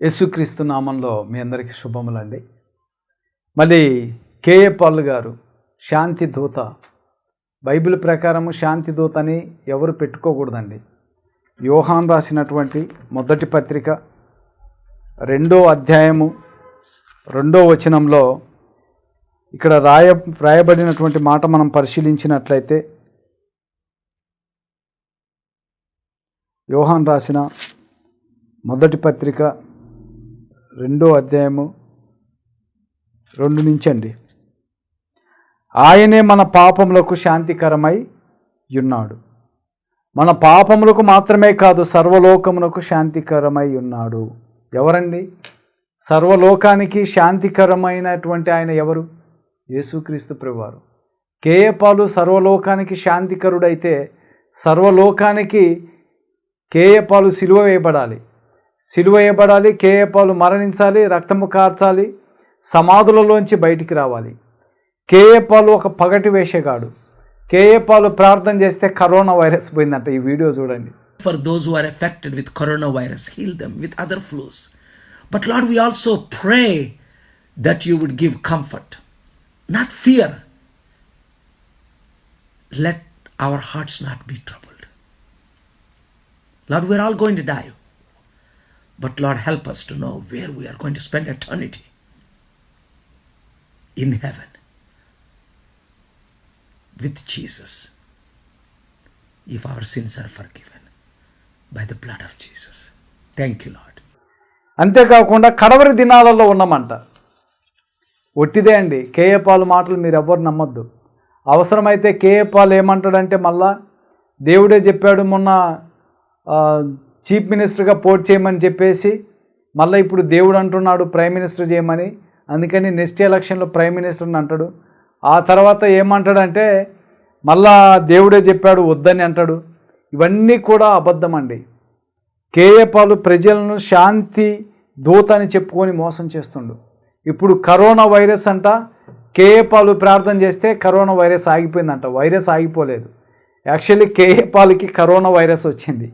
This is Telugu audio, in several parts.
యేసుక్రీస్తు నామంలో మీ అందరికీ శుభములండి. మళ్ళీ కేఏ పాల్ గారు శాంతి దూత. బైబిల్ ప్రకారము శాంతి దూత అని ఎవరు పెట్టుకోకూడదండి. యోహాన్ రాసినటువంటి మొదటి పత్రిక రెండో అధ్యాయము రెండో వచనంలో ఇక్కడ రాయ రాయబడినటువంటి మాట మనం పరిశీలించినట్లయితే యోహాన్ రాసిన మొదటి పత్రిక రెండో అధ్యాయము రెండు నుంచి అండి ఆయనే మన పాపములకు శాంతికరమై ఉన్నాడు. మన పాపములకు మాత్రమే కాదు సర్వలోకమునకు శాంతికరమై ఉన్నాడు. ఎవరండి? సర్వలోకానికి శాంతికరమైనటువంటి ఆయన ఎవరు? యేసుక్రీస్తు ప్రభువారు. కేయపాలు సర్వలోకానికి శాంతికరుడైతే సర్వలోకానికి కేయపాలు సిలువ వేయబడాలి. సిలువయబడాలి కేఏపాలు మరణించాలి రక్తము కార్చాలి సమాధులలోంచి బయటికి రావాలి. కేఏపాలు ఒక పగటి వేషగాడు. కేఏపాలు ప్రార్థన చేస్తే కరోనా వైరస్ పోయిందంట ఈ వీడియో చూడండి. For those who are affected with corona virus heal them with other flus but Lord we also pray that you would give comfort not fear let our hearts not be troubled Lord we are all going to die But Lord, help us to know where we are going to spend eternity in heaven with Jesus if our sins are forgiven by the blood of Jesus. Thank you, Lord. అంతేకాకుండా కడవరి దినాలలో ఉన్నామంట ఒట్టిదే అండి కేఏ పాలు మాటలు మీరు ఎవ్వరు నమ్మొద్దు అవసరమైతే కేఏ పాలు ఏమంటాడంటే మళ్ళా దేవుడే చెప్పాడు మొన్న ఆ, చీఫ్ మినిస్టర్గా పోటీ చేయమని చెప్పేసి మళ్ళీ ఇప్పుడు దేవుడు అంటున్నాడు ప్రైమ్ మినిస్టర్ చేయమని. అందుకని నెక్స్ట్ ఎలక్షన్లో ప్రైమ్ మినిస్టర్ని అంటాడు. ఆ తర్వాత ఏమంటాడంటే మళ్ళా దేవుడే చెప్పాడు వద్దని అంటాడు. ఇవన్నీ కూడా అబద్ధం అండి. కేయపాలు ప్రజలను శాంతి దూత అని చెప్పుకొని మోసం చేస్తుండు. ఇప్పుడు కరోనా వైరస్ అంట కేయపాలు ప్రార్థన చేస్తే కరోనా వైరస్ ఆగిపోయిందంట. వైరస్ ఆగిపోలేదు. యాక్చువల్లీ కేయపాలకి కరోనా వైరస్ వచ్చింది.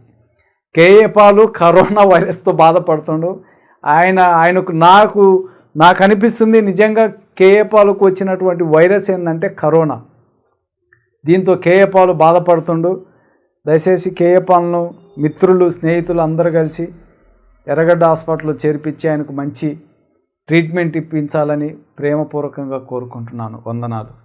కేఏపాలు కరోనా వైరస్తో బాధపడుతుండు. ఆయన ఆయనకు నాకు నాకు అనిపిస్తుంది నిజంగా కేఏపాలకు వచ్చినటువంటి వైరస్ ఏంటంటే కరోనా. దీంతో కేఏపాలు బాధపడుతుండు. దయచేసి కేయపాలను మిత్రులు స్నేహితులు అందరూ కలిసి ఎర్రగడ్డ హాస్పిటల్లో చేర్పించి ఆయనకు మంచి ట్రీట్మెంట్ ఇప్పించాలని ప్రేమపూర్వకంగా కోరుకుంటున్నాను. వందనాలు.